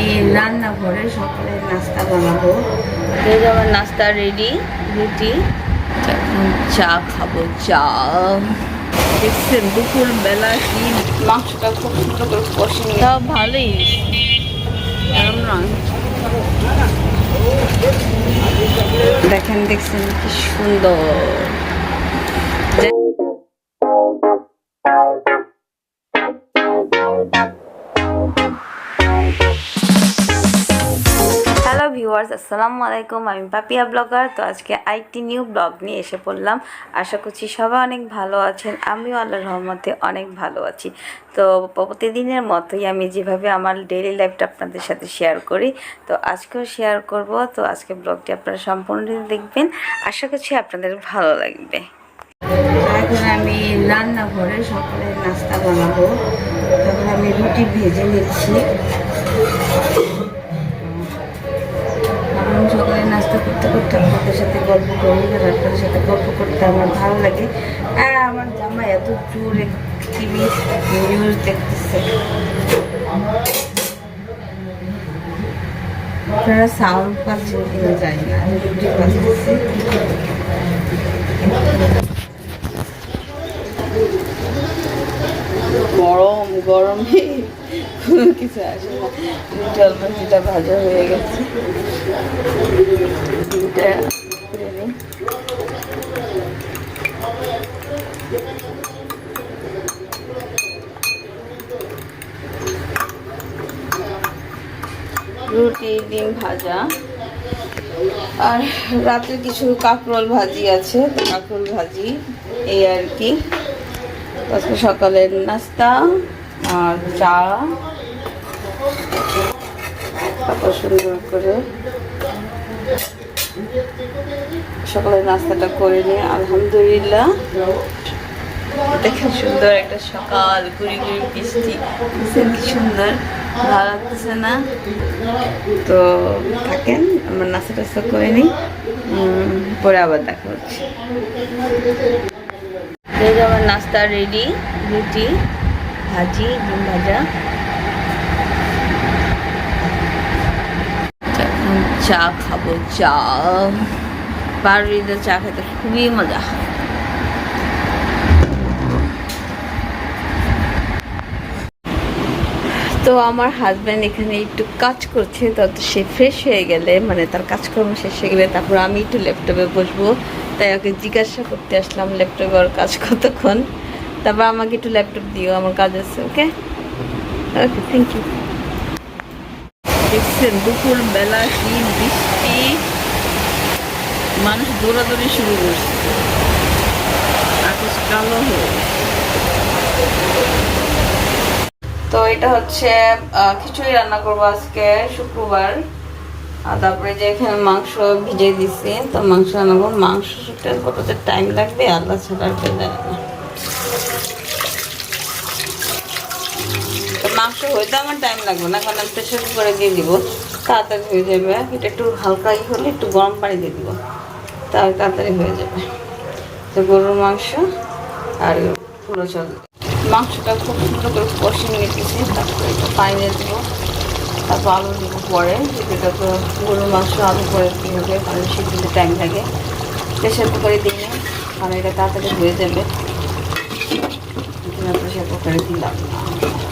আমি রান্নাঘরে সকালে নাস্তা বানাবো। আমার নাস্তা রেডি রুটি এখন চা খাব চা। দেখছেন দুপুর বেলা কি মাংসটা খুব সুন্দর করে কষে নিয়ে তা ভালোই। দেখেন দেখছেন কি সুন্দর। ভিউয়ার্স, আসসালামু আলাইকুম। আমি পাপিয়া ব্লগার। তো আজকে আরেকটি নিউ ব্লগ নিয়ে এসে পড়লাম। আশা করছি সবাই অনেক ভালো আছেন। আমিও আল্লাহর রহমতে অনেক ভালো আছি। তো প্রতিদিনের মতোই আমি যেভাবে আমার ডেইলি লাইফটা আপনাদের সাথে শেয়ার করি, তো আজকেও শেয়ার করব। তো আজকে ব্লগটি আপনারা সম্পূর্ণ দেখবেন। আশা করছি আপনাদের ভালো লাগবে। এখন আমি রান্নাঘরে সকালে নাস্তা বানাবো। তারপর আমি রুটি ভেজে নিচ্ছি। করতে করতে সাথে গল্প করি আপনাদের সাথে গল্প করতে আমার ভালো লাগে। আর আমার জামা এত জোরে টিভি নিউজ দেখতেছে। আপনারা সাউন্ড পাচ্ছেন কিনা জানি না, আমি রুটি গরম গরমে কিছু আসে না। ভাজা হয়ে গেছে। রুটি, ডিম ভাজা। আর রাতে কিছু কাঁকরোল ভাজি আছে কাঁকরোল ভাজি, এই আর কি। সকালের নাস্তা আর চা। তারপর সুন্দর করে সকালের নাস্তাটা করে নিয়ে, আলহামদুলিল্লাহ। দেখেন সুন্দর একটা সকাল গুড়ি গুড়ি বৃষ্টি। কি সুন্দর, ভালো লাগতেছে না? তো থাকেন, আমরা নাস্তা টাস্তা করে নিই পরে আবার দেখা হচ্ছে। আমার নাস্তা রেডি, রুটি, ভাজি, ডিম ভাজা। এখন চা খাব, চা। পারুলিতে চা খেতে খুবই মজা। তো আমার হাজব্যান্ড এখানে একটু কাজ করছে তত সে ফ্রেশ হয়ে গেলে মানে তার কাজকর্ম শেষ হয়ে গেলে তারপর আমি একটু ল্যাপটপে বসবো। তাই ওকে জিজ্ঞাসা করতে আসলাম ল্যাপটপে ওর কাজ কতক্ষণ? তারপর আমাকে একটু ল্যাপটপ দিও, আমার কাজ আছে ওকে ওকে থ্যাংক ইউ দেখছেন, দুপুর বেলা কি বৃষ্টি। মানুষ দৌড়াদৌড়ি শুরু করছে। আকাশ কালো হয়ে তো এটা হচ্ছে খিচুড়ি রান্না করব আজকে, শুক্রবার। আর তারপরে যে এখানে মাংস ভিজে দিছি, তো মাংস রান্না করব। মাংস শুকতে টাইম লাগবে আল্লাহ ছাড়া আর কেউ জানে না তো মাংস হইতে আমার টাইম লাগবে না, কারণ আমি প্রেশার কুকারে দিয়ে দিব। তাড়াতাড়ি হয়ে যাবে, এটা একটু হালকা হলে একটু গরম পানি দিয়ে দিব। তাহলে তাড়াতাড়ি হয়ে যাবে। তো গরুর মাংস আর পুরো চল মাংসটা খুব সুন্দর করে কষে নিতেছি তারপরে একটু পানি দিয়ে দেবো। তারপর আলু দেবো পরে, যেটা তো গরুর মাংস, আলু পরে কী হবে কারণ টাইম লাগে। প্রেশার কুকারে দিই কারণ এটা তাড়াতাড়ি হয়ে যাবে। প্রেশার কুকারে দিলাম।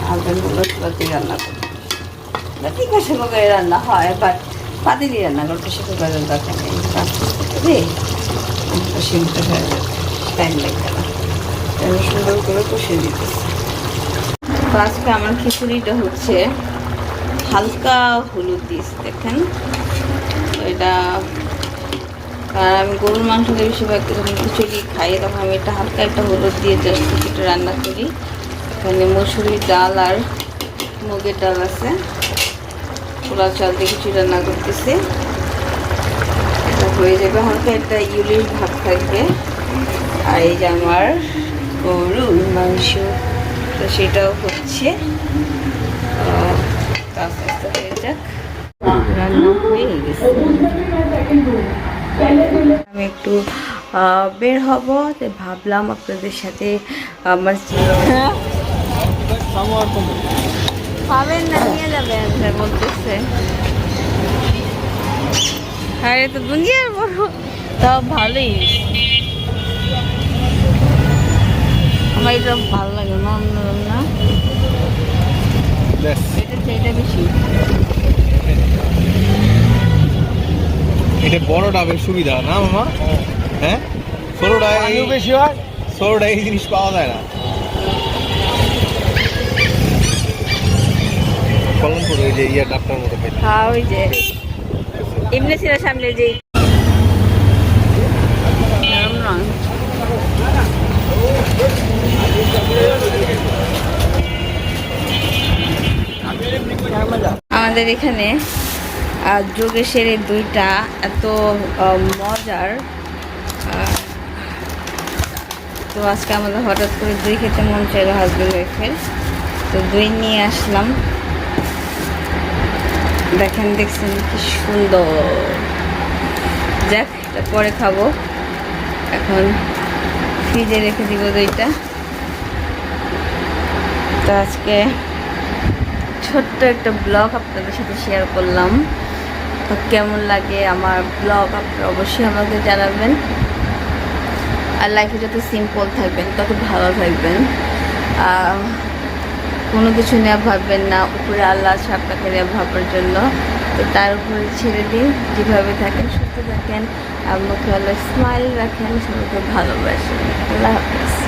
না হাজব্যান্ড বলল চুলাতেই রান্না করব না, ঠিক আছে কুকারে রান্না হয় বাট পাতিলি রান্না করো প্রেশার কুকারের দরকার নেই। সিদ্ধ হয়ে যাবে টাইম লাগবে না। আমি সুন্দর করে কষিয়ে দিতেছি তো আজকে আমার খিচুড়িটা হচ্ছে হালকা হলুদ দিয়েছি, দেখেন। এটা, আর আমি গরুর মাংস বেশিরভাগ যখন খিচুড়ি খাই, তখন আমি এটা হালকা একটা হলুদ দিয়ে জাস্ট খিচুড়ি রান্না করি। এখানে মসুরি ডাল আর মুগের ডাল আছে। পোলা চাল দিয়ে খিচুড়ি রান্না করতেছি। হয়ে যাবে হালকা একটা ইউলিশ ভাত থাকবে। আর এই যে আমার গরুর মাংস, তো সেটাও হচ্ছে। রান্না হয়ে গেছে। আমি একটু বের হব ভাবলাম আপনাদের সাথে আমার খাবেন না নিয়ে যাবেন স্যার বলতেছে। আরে তো দুনিয়ার বড়। তাও ভালোই। আমার এটা ভালো লাগে নরম নরম না এটা এটা বেশি। এটা বড় ডাবের সুবিধা না মামা? হ্যাঁ। ষোলোটায় পানিও বেশি হয়। ষোলোটায় এই জিনিস পাওয়া যায় না। যে ইয়ার ডাবটার মতো খেতে হ্যাঁ ওই যে। এমনি ছিল সামনে যে আমাদের এখানে যোগেশের এই দুইটা এত মজার। তো আজকে আমাদের হঠাৎ করে দই খেতে মন চাইলো হাজব্যান্ড ওয়াইফের তো দই নিয়ে আসলাম। দেখেন, দেখছেন কি সুন্দর। যাক, এটা পরে খাব। এখন ফ্রিজে রেখে দিব দইটা। তো আজকে ছোট্ট একটা ব্লগ আপনাদের সাথে শেয়ার করলাম। তো কেমন লাগে আমার ব্লগ, আপনারা অবশ্যই আমাকে জানাবেন। আর লাইফে যত সিম্পল থাকবেন, তত ভালো থাকবেন। কোনো কিছু নেওয়া ভাববেন না, উপরে আল্লাহ আপনাকে নিয়ে ভাবার জন্য। তো তার উপরে ছেড়ে দিন, যেভাবে থাকেন সুস্থ থাকেন, আর মুখে আল্লাহ স্মাইল রাখেন, সবাইকে ভালোবাসেন। আল্লাহ হাফেজ।